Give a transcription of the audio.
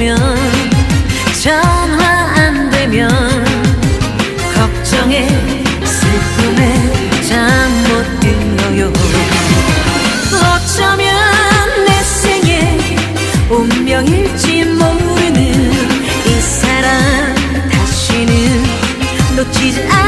오면 전화 안 되면 걱정에 슬픔에 잠 못 들어요. 어쩌면 내 생에 운명일지 모르는 이 사람 다시는 놓치지 않